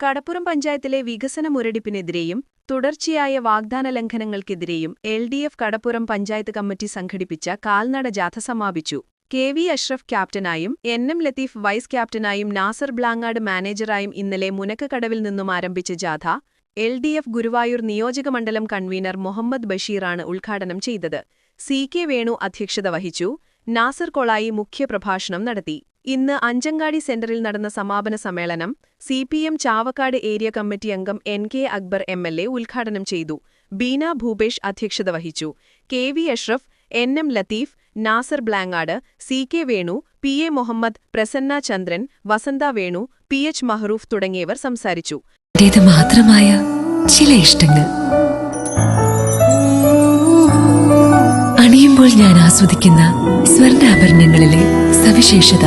Kadappuram പഞ്ചായത്തിലെ വികസന മുരടിപ്പിനെതിരെയും തുടർച്ചയായ വാഗ്ദാന ലംഘനങ്ങൾക്കെതിരെയും L D F Kadappuram panchayat committee സംഘടിപ്പിച്ച കാൽനട ജാഥ സമാപിച്ചു. കെ വി അഷ്റഫ് ക്യാപ്റ്റനായും എൻ എം ലത്തീഫ് വൈസ് ക്യാപ്റ്റനായും നാസർ ബ്ലാങ്ങാട് മാനേജറായും ഇന്നലെ മുനക്കക്കടവിൽ നിന്നും ആരംഭിച്ച ജാഥ എൽ ഡി എഫ് ഗുരുവായൂർ നിയോജകമണ്ഡലം കൺവീനർ മുഹമ്മദ് ബഷീറാണ് ഉദ്ഘാടനം ചെയ്തത്. സി കെ വേണു അധ്യക്ഷത വഹിച്ചു. നാസർ കൊളായി മുഖ്യപ്രഭാഷണം നടത്തി. ഇന്ന് അഞ്ചങ്ങാടി സെന്ററിൽ നടന്ന സമാപന സമ്മേളനം C P M Chavakkad area committee അംഗം N K Akbar M L A ഉദ്ഘാടനം ചെയ്തു. ബീന ഭൂപേഷ് അധ്യക്ഷത വഹിച്ചു. K V Ashraf N M Latheef Nasar Blangad C K Venu P A Muhammad Prasanna Chandran Vasantha Venu P H Mahroof തുടങ്ങിയവർ സംസാരിച്ചു. ചില ഇഷ്ടങ്ങൾ. അണിയുമ്പോൾ ഞാൻ ആസ്വദിക്കുന്ന സ്വർണാഭരണങ്ങളിലെ സവിശേഷത.